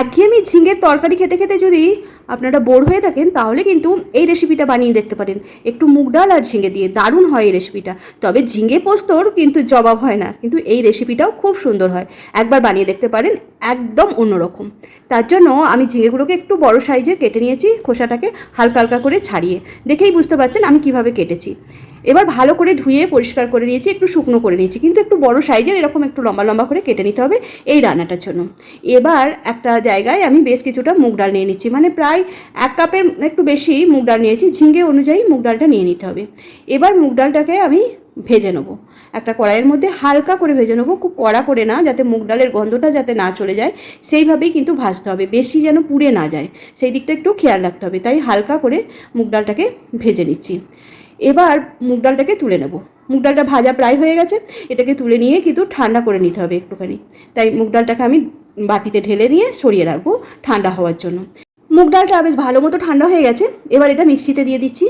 একঘেয়েমি ঝিঙের তরকারি খেতে খেতে যদি আপনারা বোর হয়ে থাকেন, তাহলে কিন্তু এই রেসিপিটা বানিয়ে দেখতে পারেন। একটু মুগ ডাল আর ঝিঙে দিয়ে দারুণ হয় এই রেসিপিটা তবে ঝিঙে পোস্তর কিন্তু জবাব হয় না, কিন্তু এই রেসিপিটাও খুব সুন্দর হয়। একবার বানিয়ে দেখতে পারেন, একদম অন্যরকম। তার জন্য আমি ঝিঙেগুলোকে একটু বড় সাইজে কেটে নিয়েছি, খোসাটাকে হালকা হালকা করে ছাড়িয়ে। দেখেই বুঝতে পারছেন আমি কীভাবে কেটেছি। এবার ভালো করে ধুয়ে পরিষ্কার করে নিয়েছি, একটু শুকনো করে নিয়েছি। কিন্তু একটু বড় সাইজের এরকম একটু লম্বা লম্বা করে কেটে নিতে হবে এই রান্নাটার জন্য। এবার একটা জায়গায় আমি বেশ কিছুটা মুগ ডাল নিয়ে নিচ্ছি। মানে প্রায় এক কাপের একটু বেশি মুগ ডাল নিয়েছি ঝিঙ্গে অনুযায়ী মুগ ডালটা নিয়ে নিতে হবে। এবার মুগ ডালটাকে আমি ভেজে নেব। একটা কড়াইয়ের মধ্যে হালকা করে ভেজে নেব, খুব কড়া করে না, যাতে মুগ ডালের গন্ধটা যাতে না চলে যায়। সেইভাবেই কিন্তু ভাজতে হবে, বেশি যেন পুড়ে না যায়। সেই দিকটা একটু খেয়াল রাখতে হবে। তাই হালকা করে মুগ ডালটাকে ভেজে নিচ্ছি। এবার মুগ ডালটাকে তুলে নেব। মুগ ডালটা ভাজা প্রায় হয়ে গেছে। এটাকে তুলে নিয়ে কিন্তু ঠান্ডা করে নিতে হবে একটুখানি। তাই মুগ ডালটাকে আমি বাটিতে ঢেলে নিয়ে সরিয়ে রাখব ঠান্ডা হওয়ার জন্য। মুগ ডালটা বেশ ভালো মতো ঠান্ডা হয়ে গেছে। এবার এটা মিক্সিতে দিয়ে দিচ্ছি।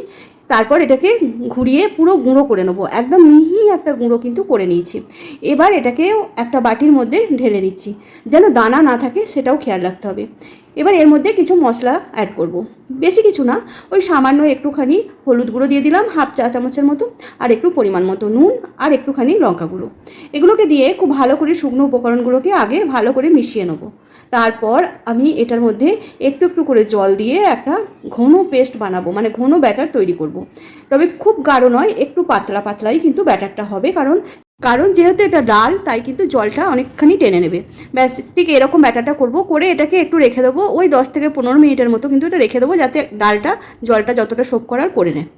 তারপর এটাকে ঘুরিয়ে পুরো গুঁড়ো করে নেব। একদম মিহি একটা গুঁড়ো কিন্তু করে নিয়েছি। এবার এটাকেও একটা বাটির মধ্যে ঢেলে নিচ্ছি যেন দানা না থাকে সেটাও খেয়াল রাখতে হবে। এবার এর মধ্যে কিছু মশলা অ্যাড করব। বেশি কিছু না, ওই সামান্য একটুখানি হলুদ গুঁড়ো দিয়ে দিলাম, হাফ চা চামচের মতো, আর একটু পরিমাণ মতো নুন, আর একটুখানি লঙ্কা গুঁড়ো এগুলোকে দিয়ে খুব ভালো করে শুকনো উপকরণগুলোকে আগে ভালো করে মিশিয়ে নেব তারপর আমি এটার মধ্যে একটু একটু করে জল দিয়ে একটা ঘন পেস্ট বানাবো মানে ঘন ব্যাটার তৈরি করব। তবে খুব গাঢ় নয়, একটু পাতলা পাতলাই কিন্তু ব্যাটারটা হবে, কারণ কারণ যেহেতু এটা ডাল, তাই কিন্তু জলটা অনেকখানি টেনে নেবে। ব্যাস, ঠিক এরকম ব্যাটারটা করব, করে এটাকে একটু রেখে দেবো। ওই দশ থেকে পনেরো মিনিটের মতো কিন্তু এটা রেখে দেবো, যাতে ডালটা, জলটা যতটা সোপ করার করে নেয়।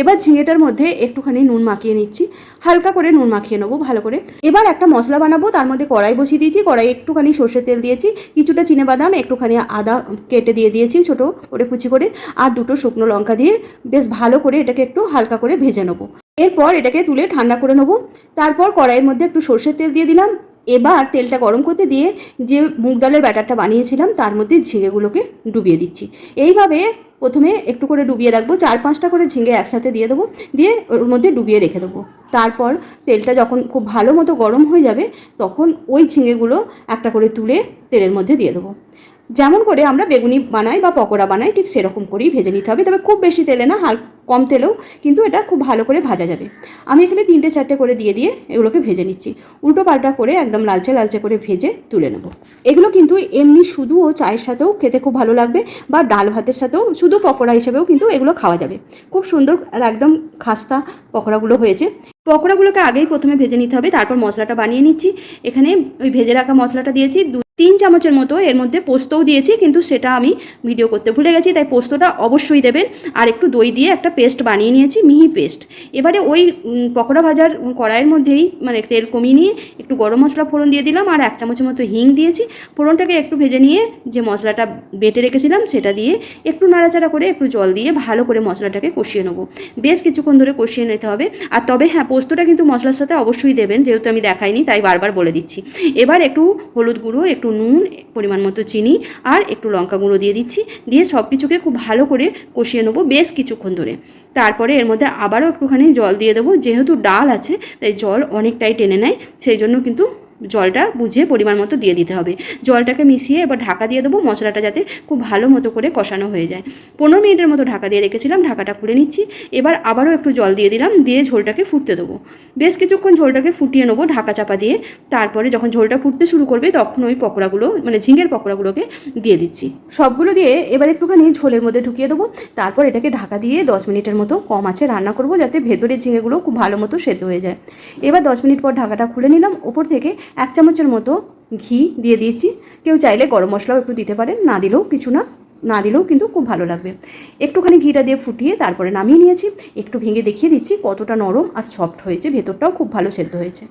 এবার ঝিঙেটার মধ্যে একটুখানি নুন মাখিয়ে নিচ্ছি। হালকা করে নুন মাখিয়ে নেব, ভালো করে। এবার একটা মশলা বানাবো, তার মধ্যে কড়াই বসিয়ে দিয়েছি কড়াই একটুখানি সর্ষের তেল দিয়েছি, কিছুটা বাদাম একটুখানি আদা কেটে দিয়ে দিয়েছি ছোটো করে কুচি করে, আর দুটো শুকনো লঙ্কা দিয়ে বেশ ভালো করে এটাকে একটু হালকা করে ভেজে নেব। এরপর এটাকে তুলে ঠান্ডা করে নেব। তারপর কড়াইয়ের মধ্যে একটু সর্ষের তেল দিয়ে দিলাম। এবার তেলটা গরম করতে দিয়ে যে মুগ ডালের ব্যাটারটা বানিয়েছিলাম, তার মধ্যে ঝিঙেগুলোকে ডুবিয়ে দিচ্ছি। এইভাবে প্রথমে একটু করে ডুবিয়ে রাখব, চার পাঁচটা করে ঝিঙে একসাথে দিয়ে দেবো, দিয়ে ওর মধ্যে ডুবিয়ে রেখে দেবো। তারপর তেলটা যখন খুব ভালো মতো গরম হয়ে যাবে, তখন ওই ঝিঙেগুলো একটা করে তুলে তেলের মধ্যে দিয়ে দেবো। যেমন করে আমরা বেগুনি বানাই বা পকোড়া বানাই, ঠিক সেরকম করেই ভেজে নিতে হবে। তবে খুব বেশি তেলে না হাল কম তেলেও, কিন্তু এটা খুব ভালো করে ভাজা যাবে। আমি এখানে তিনটে চারটে করে দিয়ে দিয়ে এগুলোকে ভেজে নিচ্ছি। উল্টো পাল্টা করে একদম লালচে লালচে করে ভেজে তুলে নেব। এগুলো কিন্তু এমনি শুধু ও চায়ের সাথেও খেতে খুব ভালো লাগবে বা ডাল ভাতের সাথেও, শুধু পকোড়া হিসেবেও কিন্তু এগুলো খাওয়া যাবে। খুব সুন্দর আর একদম খাস্তা পকোড়াগুলো হয়েছে। পকোড়াগুলোকে আগেই প্রথমে ভেজে নিতে হবে, তারপর মশলাটা বানিয়ে নিচ্ছি। এখানে ওই ভেজে রাখা মশলাটা দিয়েছি তিন চামচের মতো এর মধ্যে পোস্তও দিয়েছি, কিন্তু সেটা আমি ভিডিও করতে ভুলে গেছি, তাই পোস্তটা অবশ্যই দেবেন। আর একটু দই দিয়ে একটা পেস্ট বানিয়ে নিয়েছি, মিহি পেস্ট এবারে ওই পকোড়া ভাজার কড়াইয়ের মধ্যেই মানে তেল কমিয়ে নিয়ে একটু গরম মশলা ফোড়ন দিয়ে দিলাম, আর এক চামচের মতো হিং দিয়েছি। ফোড়নটাকে একটু ভেজে নিয়ে যে মশলাটা বেটে রেখেছিলাম, সেটা দিয়ে একটু নাড়াচাড়া করে একটু জল দিয়ে ভালো করে মশলাটাকে কষিয়ে নেব। বেশ কিছুক্ষণ ধরে কষিয়ে নিতে হবে। আর তবে হ্যাঁ পোস্তটা কিন্তু মশলার সাথে অবশ্যই দেবেন, যেহেতু আমি দেখাইনি, তাই বারবার বলে দিচ্ছি। এবার একটু হলুদ গুঁড়ো, একটু নুন, পরিমাণ মতো চিনি আর একটু লঙ্কা গুঁড়ো দিয়ে দিচ্ছি। দিয়ে সব কিছুকে খুব ভালো করে কষিয়ে নেব বেশ কিছুক্ষণ ধরে। তারপরে এর মধ্যে আবারও একটুখানি জল দিয়ে দেবো। যেহেতু ডাল আছে, তাই জল অনেকটাই টেনে নেয়। সেই জন্য কিন্তু জলটা বুঝে পরিমাণ মতো দিয়ে দিতে হবে। জলটাকে মিশিয়ে এবার ঢাকা দিয়ে দেবো। মশলাটা যাতে খুব ভালো মতো করে কষানো হয়ে যায়। পনেরো মিনিটের মতো ঢাকা দিয়ে রেখেছিলাম। ঢাকাটা খুলে নিচ্ছি। এবার আবারও একটু জল দিয়ে দিলাম। দিয়ে ঝোলটাকে ফুটতে দেবো। বেশ কিছুক্ষণ ঝোলটাকে ফুটিয়ে নেব ঢাকা চাপা দিয়ে। তারপরে যখন ঝোলটা ফুটতে শুরু করবে তখন ওই পকোড়াগুলো মানে ঝিঙের পকোড়াগুলোকে দিয়ে দিচ্ছি। সবগুলো দিয়ে এবার একটুখানি ঝোলের মধ্যে ঢুকিয়ে দেবো। তারপর এটাকে ঢাকা দিয়ে দশ মিনিটের মতো কম আছে রান্না করব যাতে ভেতরের ঝিঙেগুলো খুব ভালো মতো সেদ্ধ হয়ে যায়। এবার দশ মিনিট পর ঢাকাটা খুলে নিলাম। ওপর থেকে এক চামচের মতো ঘি দিয়ে দিয়েছি। কেউ চাইলে গরম মশলাও একটু দিতে পারেন, না দিলেও কিছু না না দিলেও কিন্তু খুব ভালো লাগবে। একটুখানি ঘিটা দিয়ে ফুটিয়ে তারপরে নামিয়ে নিয়েছি। একটু ভেঙে দেখিয়ে দিচ্ছি কতটা নরম আর সফট হয়েছে, ভেতরটাও খুব ভালো সেদ্ধ হয়েছে।